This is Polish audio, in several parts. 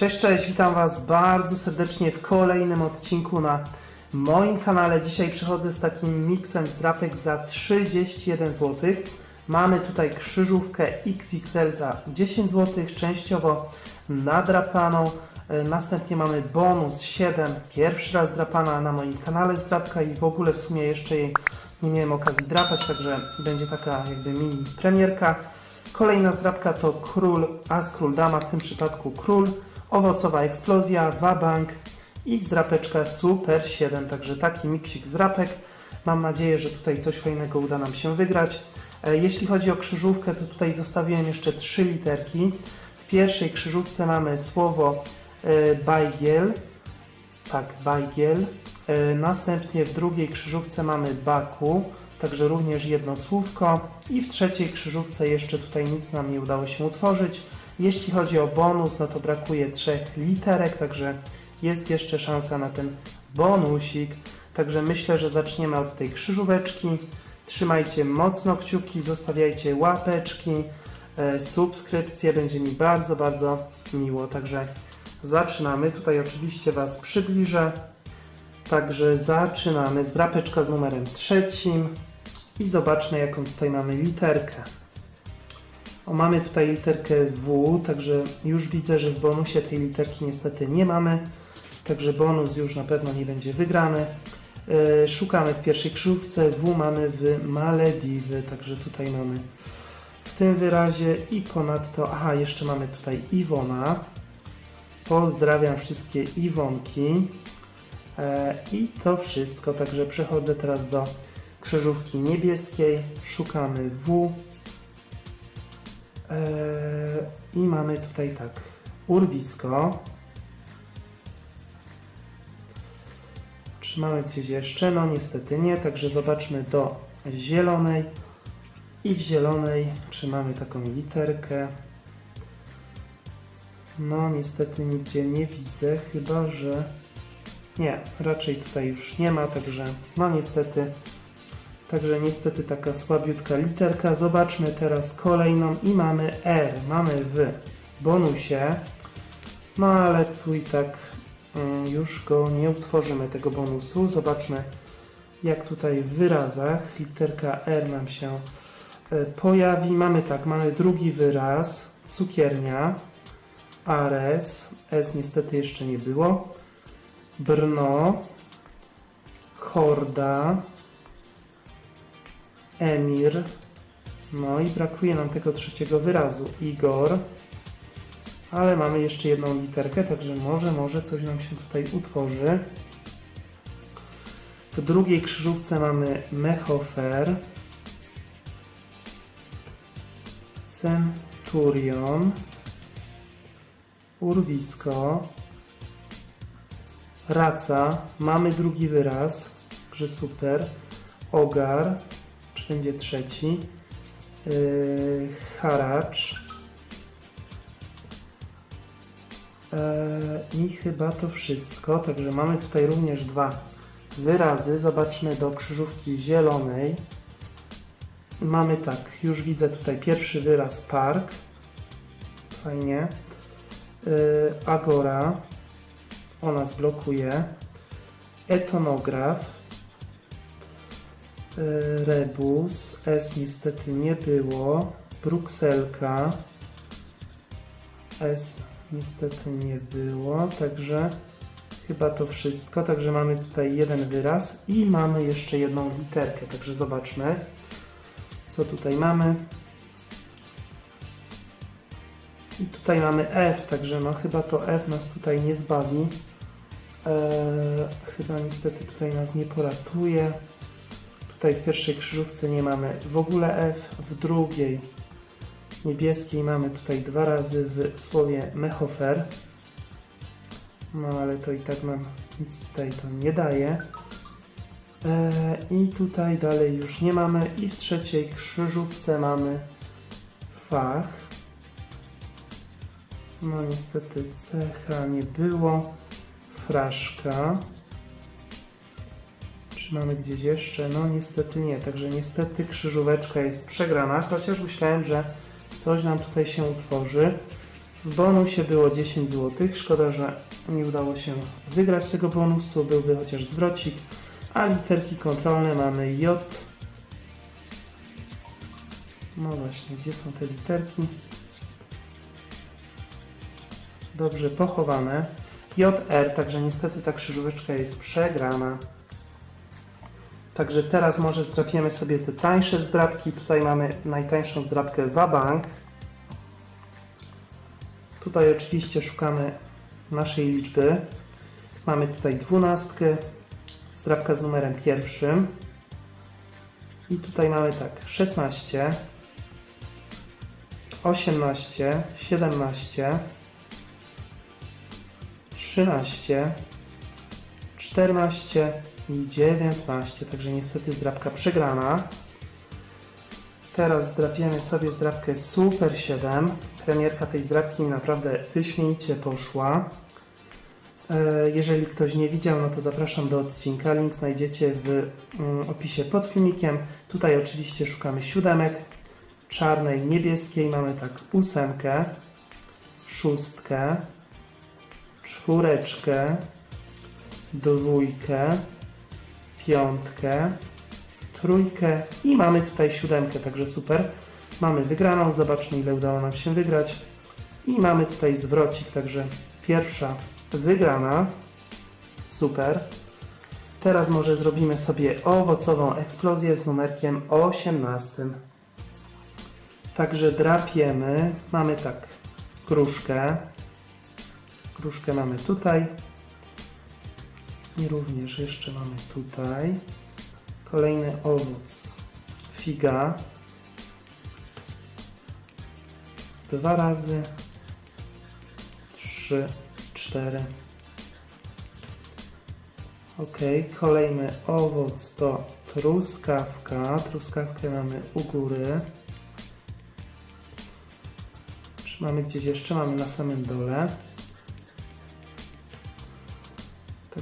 Cześć, cześć, witam Was bardzo serdecznie w kolejnym odcinku na moim kanale. Dzisiaj przychodzę z takim miksem zdrapek za 31 zł. Mamy tutaj krzyżówkę XXL za 10 zł, częściowo nadrapaną. E, Następnie mamy bonus 7, pierwszy raz drapana na moim kanale zdrapka i w ogóle w sumie jeszcze jej nie miałem okazji drapać, także będzie taka jakby mini premierka. Kolejna zdrapka to król, as król dama, w tym przypadku król, owocowa eksplozja, wabank i zdrapeczka super 7, także taki miksik zdrapek. Mam nadzieję, że tutaj coś fajnego uda nam się wygrać. E, Jeśli chodzi o krzyżówkę, to tutaj zostawiłem jeszcze trzy literki. W pierwszej krzyżówce mamy słowo e, bajgiel, tak, bajgiel. E, Następnie w drugiej krzyżówce mamy baku, także również jedno słówko. I w trzeciej krzyżówce jeszcze tutaj nic nam nie udało się utworzyć. Jeśli chodzi o bonus, no to brakuje trzech literek, także jest jeszcze szansa na ten bonusik. Także myślę, że zaczniemy od tej krzyżóweczki. Trzymajcie mocno kciuki, zostawiajcie łapeczki, e, subskrypcje, będzie mi bardzo, bardzo miło. Także zaczynamy. Tutaj oczywiście Was przybliżę. Także zaczynamy. Zdrapeczka z numerem trzecim i zobaczmy, jaką tutaj mamy literkę. O, mamy tutaj literkę W, także już widzę, że w bonusie tej literki niestety nie mamy. Także bonus już na pewno nie będzie wygrany. E, Szukamy w pierwszej krzyżówce. W mamy w Malediwy, także tutaj mamy w tym wyrazie i ponadto, aha, jeszcze mamy tutaj Iwona. Pozdrawiam wszystkie Iwonki. E, I to wszystko, także przechodzę teraz do krzyżówki niebieskiej. Szukamy W. E, I mamy tutaj tak, urwisko. Czy mamy gdzieś jeszcze? No niestety nie, także zobaczmy do zielonej. I w zielonej, czy mamy taką literkę? No niestety nigdzie nie widzę, chyba że... Nie, raczej tutaj już nie ma, także no niestety... Także niestety taka słabiutka literka. Zobaczmy teraz kolejną i mamy R. Mamy w bonusie. No ale tu i tak mm, już go nie utworzymy tego bonusu. Zobaczmy jak tutaj w wyrazach literka R nam się e, pojawi. Mamy tak, mamy drugi wyraz. Cukiernia. Ares. S niestety jeszcze nie było. Brno. Horda. Emir. No i brakuje nam tego trzeciego wyrazu. Igor. Ale mamy jeszcze jedną literkę, także może, może coś nam się tutaj utworzy. W drugiej krzyżówce mamy Mechofer. Centurion. Urwisko. Raca. Mamy drugi wyraz, także super. Ogar czy będzie trzeci. Yy, haracz. Yy, I chyba to wszystko. Także mamy tutaj również dwa wyrazy. Zobaczmy do krzyżówki zielonej. Mamy tak, już widzę tutaj pierwszy wyraz park. Fajnie. Yy, agora. Ona zblokuje. Etonograf. E, Rebus, S niestety nie było, Brukselka, S niestety nie było, także chyba to wszystko, także mamy tutaj jeden wyraz i mamy jeszcze jedną literkę, także zobaczmy, co tutaj mamy. I tutaj mamy F, także no chyba to F nas tutaj nie zbawi. Eee, chyba niestety tutaj nas nie poratuje. Tutaj w pierwszej krzyżówce nie mamy w ogóle F, w drugiej niebieskiej mamy tutaj dwa razy w słowie mechofer. No ale to i tak nam nic tutaj to nie daje. E, I tutaj dalej już nie mamy. I w trzeciej krzyżówce mamy fach. No niestety cecha nie było. Fraszka. Mamy gdzieś jeszcze? No niestety nie, także niestety krzyżóweczka jest przegrana, chociaż myślałem, że coś nam tutaj się utworzy. W bonusie było 10 zł. Szkoda, że nie udało się wygrać tego bonusu. Byłby chociaż zwrocik. A literki kontrolne mamy J. No właśnie, gdzie są te literki? Dobrze pochowane. JR, także niestety ta krzyżóweczka jest przegrana. Także teraz może zdrapiemy sobie te tańsze zdrapki. Tutaj mamy najtańszą zdrapkę Wabank. Tutaj oczywiście szukamy naszej liczby. Mamy tutaj dwunastkę, zdrapka z numerem pierwszym. I tutaj mamy tak 16, 18, 17, 13, 14 i 19, także niestety zdrapka przegrana. Teraz zdrapiemy sobie zdrapkę Super 7. Premierka tej zdrapki naprawdę wyśmienicie poszła. E, Jeżeli ktoś nie widział, no to zapraszam do odcinka. Link znajdziecie w mm, opisie pod filmikiem. Tutaj oczywiście szukamy siódemek. Czarnej, niebieskiej mamy tak ósemkę, szóstkę, czwóreczkę, dwójkę, piątkę, trójkę i mamy tutaj siódemkę, także super. Mamy wygraną, zobaczmy ile udało nam się wygrać. I mamy tutaj zwrocik, także pierwsza wygrana. Super. Teraz może zrobimy sobie owocową eksplozję z numerkiem 18. Także drapiemy. Mamy tak gruszkę. Gruszkę mamy tutaj. I również jeszcze mamy tutaj kolejny owoc. Figa. Dwa razy. Trzy, cztery. Ok, kolejny owoc to truskawka. Truskawkę mamy u góry. Czy mamy gdzieś jeszcze? Mamy na samym dole.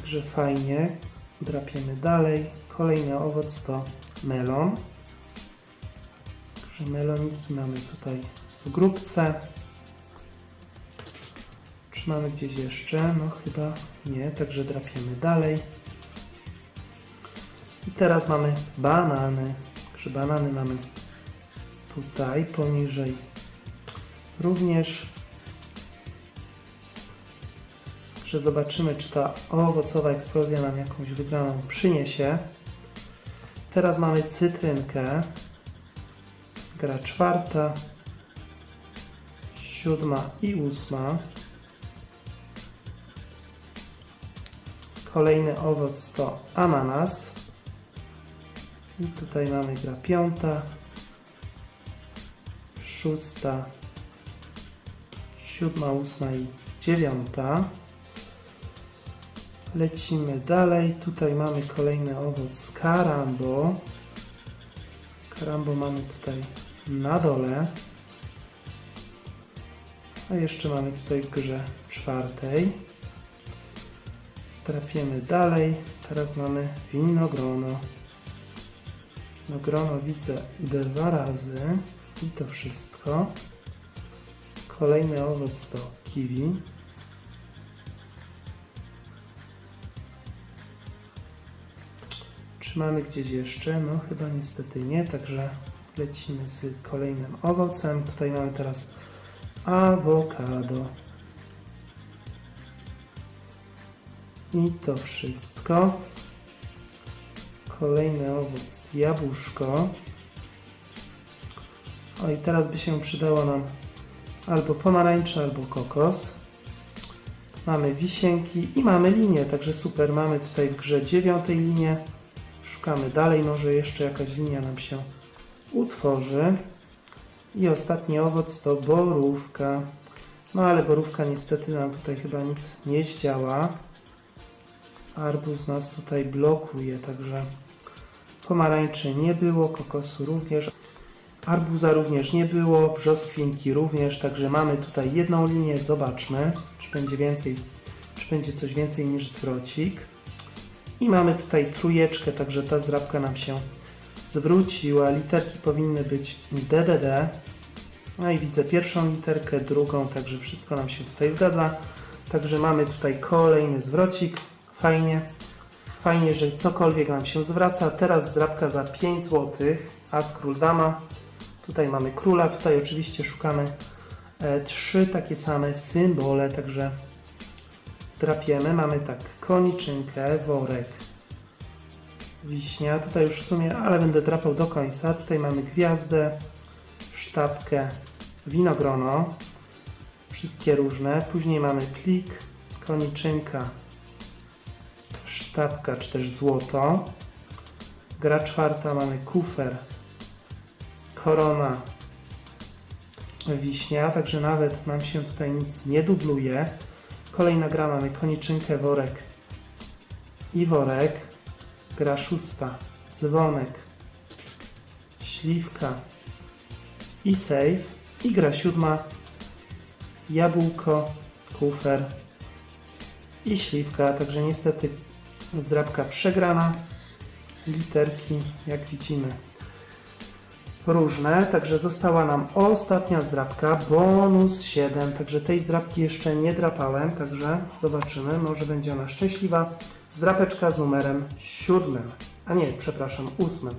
Także fajnie. Drapiemy dalej. Kolejny owoc to melon. Także meloniki mamy tutaj w grupce. Czy mamy gdzieś jeszcze? No chyba nie, także drapiemy dalej. I teraz mamy banany. Także banany mamy tutaj poniżej również. Że zobaczymy, czy ta owocowa eksplozja nam jakąś wygraną przyniesie. Teraz mamy cytrynkę. Gra czwarta, siódma i ósma. Kolejny owoc to ananas. I tutaj mamy gra piąta, szósta, siódma, ósma i dziewiąta. Lecimy dalej. Tutaj mamy kolejny owoc karambo. Karambo mamy tutaj na dole. A jeszcze mamy tutaj grze czwartej. Trapiemy dalej. Teraz mamy winogrono. Winogrono widzę dwa razy. I to wszystko. Kolejny owoc to kiwi. Mamy gdzieś jeszcze? No chyba niestety nie, także lecimy z kolejnym owocem. Tutaj mamy teraz awokado. I to wszystko. Kolejny owoc jabłuszko. O i teraz by się przydało nam albo pomarańcza, albo kokos. Mamy wisienki i mamy linię, także super. Mamy tutaj w grze dziewiątej linię. Szukamy dalej, może jeszcze jakaś linia nam się utworzy. I ostatni owoc to borówka. No ale borówka niestety nam tutaj chyba nic nie zdziała. Arbuz nas tutaj blokuje, także pomarańczy nie było, kokosu również. Arbuza również nie było, brzoskwinki również, także mamy tutaj jedną linię. Zobaczmy, czy będzie więcej, czy będzie coś więcej niż zwrocik. I mamy tutaj trójeczkę, także ta zdrabka nam się zwróciła. Literki powinny być DDD. No i widzę pierwszą literkę, drugą, także wszystko nam się tutaj zgadza. Także mamy tutaj kolejny zwrocik. Fajnie. Fajnie, że cokolwiek nam się zwraca. Teraz zdrabka za 5 zł. As król dama. Tutaj mamy króla. Tutaj oczywiście szukamy e, trzy takie same symbole, także drapiemy. Mamy tak koniczynkę, worek, wiśnia. Tutaj już w sumie, ale będę drapał do końca. Tutaj mamy gwiazdę, sztabkę, winogrono. Wszystkie różne. Później mamy plik, koniczynka, sztabka czy też złoto. Gra czwarta mamy kufer, korona, wiśnia, także nawet nam się tutaj nic nie dubluje. Kolejna gra mamy koniczynkę, worek i worek. Gra szósta, dzwonek, śliwka i save. I gra siódma, jabłko, kufer i śliwka. Także niestety zdrabka przegrana. Literki, jak widzimy, różne. Także została nam ostatnia zdrabka, bonus 7. Także tej zdrabki jeszcze nie drapałem, także zobaczymy. Może będzie ona szczęśliwa. Zdrapeczka z numerem 7. A nie, przepraszam, 8.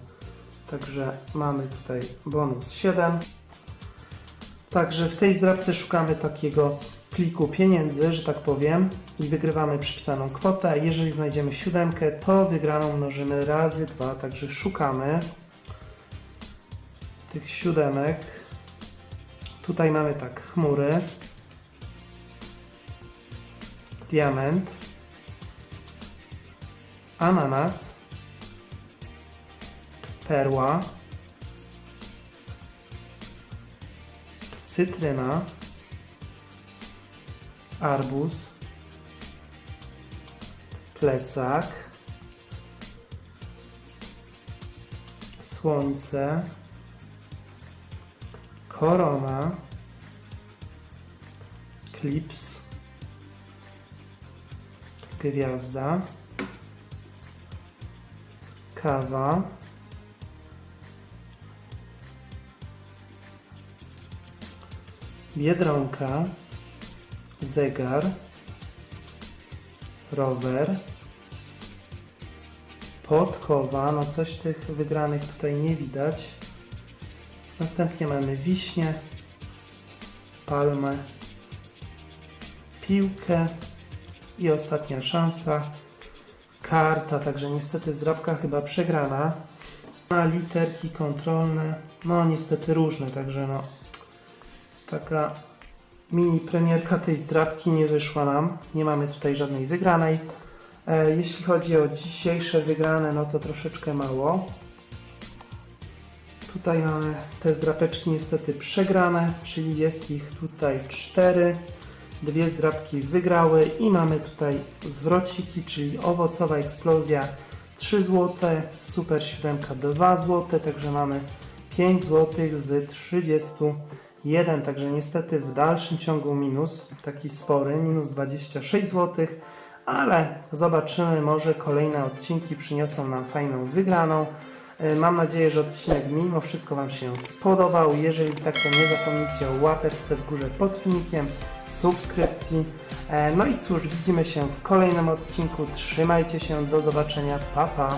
Także mamy tutaj bonus 7. Także w tej zdrabce szukamy takiego pliku pieniędzy, że tak powiem, i wygrywamy przypisaną kwotę. Jeżeli znajdziemy siódemkę, to wygraną mnożymy razy dwa, także szukamy tych siódemek. Tutaj mamy tak chmury, diament, ananas, perła, cytryna, arbuz, plecak, słońce, korona, klips, gwiazda, kawa, biedronka, zegar, rower, podkowa, no coś tych wygranych tutaj nie widać. Następnie mamy wiśnie, palmę, piłkę i ostatnia szansa, karta, także niestety zdrabka chyba przegrana. A literki kontrolne, no niestety różne, także no taka mini premierka tej zdrabki nie wyszła nam. Nie mamy tutaj żadnej wygranej. E, jeśli chodzi o dzisiejsze wygrane, no to troszeczkę mało. Tutaj mamy te zdrapeczki niestety przegrane, czyli jest ich tutaj cztery. Dwie zdrapki wygrały i mamy tutaj zwrociki, czyli owocowa eksplozja 3 zł, super 7 2 zł, także mamy 5 zł z 31, także niestety w dalszym ciągu minus, taki spory, minus 26 zł, ale zobaczymy, może kolejne odcinki przyniosą nam fajną wygraną. E, Mam nadzieję, że odcinek mimo wszystko Wam się spodobał. Jeżeli tak, to nie zapomnijcie o łapeczce w górze pod filmikiem, subskrypcji. E, No i cóż, widzimy się w kolejnym odcinku. Trzymajcie się, do zobaczenia, pa pa!